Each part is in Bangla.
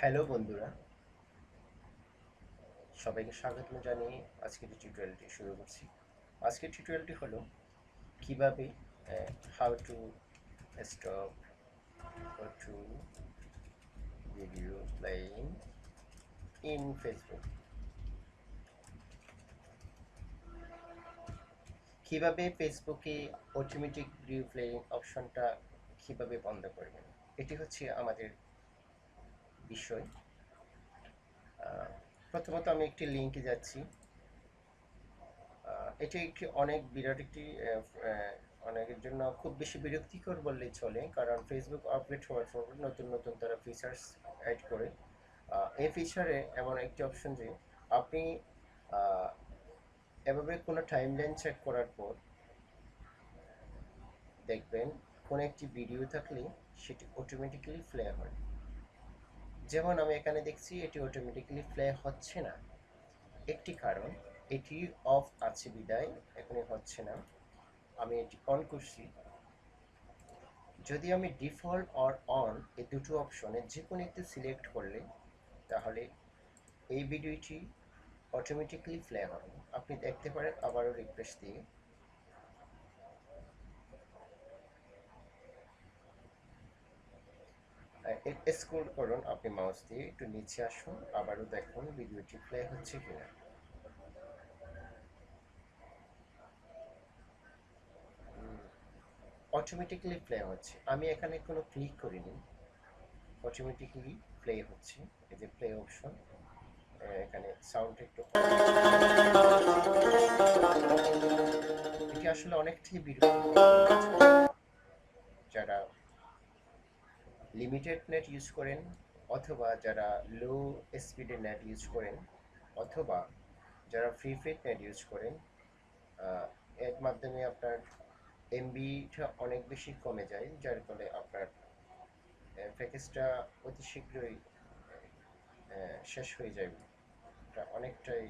হ্যালো বন্ধুরা। সবাইকে স্বাগত জানিয়ে আজকের টিউটোরিয়ালটি শুরু করছি। আজকের টিউটোরিয়ালটি হলো কীভাবে how to stop to video playing in Facebook কীভাবে ফেসবুকে অটোমেটিক ভিডিও প্লেইং অপশনটা কীভাবে বন্ধ করবেন? এটি হচ্ছে আমাদের বিষয়। প্রথমত আমি একটি লিঙ্কে যাচ্ছি। এটি একটি অনেক বিরাট একটি অনেকের জন্য খুব বেশি বিরক্তিকর বললেই চলে, কারণ ফেসবুক আপডেট হওয়ার পর নতুন নতুন তারা ফিচার্স অ্যাড করে। এই ফিচারে এমন একটি অপশন যে আপনি এভাবে কোনো টাইমলাইন চেক করার পর দেখবেন কোনো একটি ভিডিও থাকলে সেটি অটোমেটিক্যালি প্লে হয়। যেমন আমি এখানে দেখছি এটি অটোমেটিক্যালি প্লে হচ্ছে না। একটি কারণ, এটি অফ আছে বিদায় এখানে হচ্ছে না। আমি এটি অন করছি। যদি আমি ডিফল্ট অর অন এই দুটো অপশনে যে কোনো একটি সিলেক্ট করলে, তাহলে এই ভিডিওটি অটোমেটিক্যালি প্লে হবে। আপনি দেখতে পারেন আবারও রিফ্রেশ দিয়ে। স্ক্রল করুন আপনি মাউস দিয়ে, একটু নিচে আসুন, আবারও দেখুন ভিডিওটি প্লে হচ্ছে কিনা। অটোমেটিক্যালি প্লে হচ্ছে। আমি এখানে কোনো ক্লিক করিনি। অটোমেটিক্যালি প্লে হচ্ছে। এই যে প্লে অপশন এখানে সাউন্ড একটু এটি আসলে অনেকটাই বিরক্ত যারা লিমিটেড নেট ইউজ করেন, অথবা যারা লো স্পিডের নেট ইউজ করেন, অথবা যারা ফ্রি ফিট নেট ইউজ করেন এর মাধ্যমে আপনার এমবিটা অনেক বেশি কমে যায়, যার ফলে আপনার প্যাকেজটা অতি শীঘ্রই শেষ হয়ে যাবে এটা অনেকটাই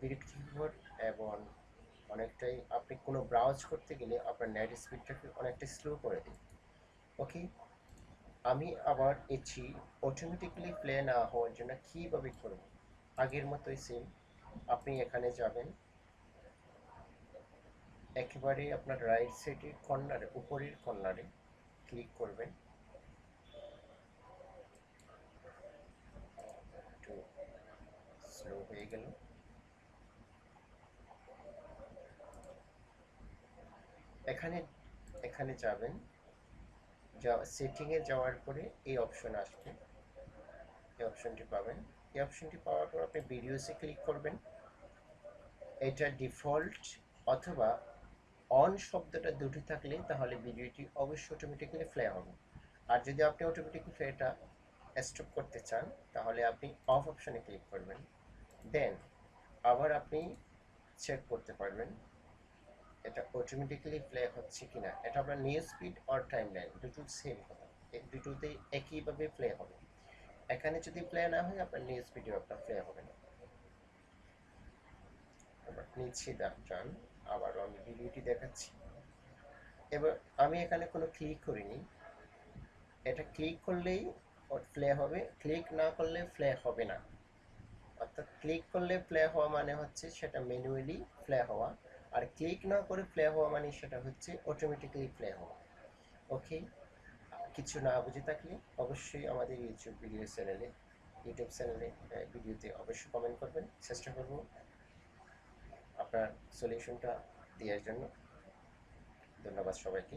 বিরক্তিকর এবং অনেকটাই আপনি কোনো ব্রাউজ করতে গেলে আপনার নেট স্পিডটাকে অনেকটা স্লো করে দেয়। ওকে আমি আবার এটি অটোমেটিক্যালি প্লে না হওয়ার জন্য কীভাবে করব? আগের মতোই সেম আপনি এখানে যাবেন। একেবারে আপনার রাইট সাইডের কর্নারে উপরের কর্নারে ক্লিক করবেন। হয়ে গেল। এখানে এখানে যাবেন। সেটিংয়ে যাওয়ার পরে এই অপশন আসবে। এই অপশনটি পাবেন। এই অপশনটি পাওয়ার পর আপনি ভিডিওসে ক্লিক করবেন। এটা ডিফল্ট অথবা অন শব্দটা দুটি থাকলে তাহলে ভিডিওটি অবশ্যই অটোমেটিক্যালি প্লে হবে। আর যদি আপনি অটোমেটিক্যালি প্লেটা স্টপ করতে চান, তাহলে আপনি অফ অপশনে ক্লিক করবেন। দেন আবার আপনি চেক করতে পারবেন। এটা অটোমেটিক্যালি প্লে হচ্ছে কিনা, এটা আপনার news speed or timeline দুটো সেম কথা দুটোতেই একইভাবে প্লে হবে। এখানে যদি প্লে না হয়, আপনার নিউজ স্পিডেও আপনার প্লে হবে না। এবার নিচে দা- যান আবারও আমি ভিডিওটি দেখাচ্ছি। এবার আমি এখানে কোনো ক্লিক করিনি। এটা ক্লিক করলেই প্লে হবে ক্লিক না করলে প্লে হবে না। অর্থাৎ ক্লিক করলে প্লে হওয়া মানে হচ্ছে সেটা ম্যানুয়ালি প্লে হওয়া। আর ক্লিক না করে প্লে হওয়া মানে সেটা হচ্ছে অটোমেটিক্যালি প্লে হওয়া। ওকে কিছু না বুঝে থাকলে অবশ্যই আমাদের ইউটিউব ভিডিও চ্যানেলে ইউটিউব চ্যানেলে ভিডিওতে অবশ্যই কমেন্ট করবেন। চেষ্টা করব আপনার সলিউশনটা দেওয়ার জন্য। ধন্যবাদ সবাইকে।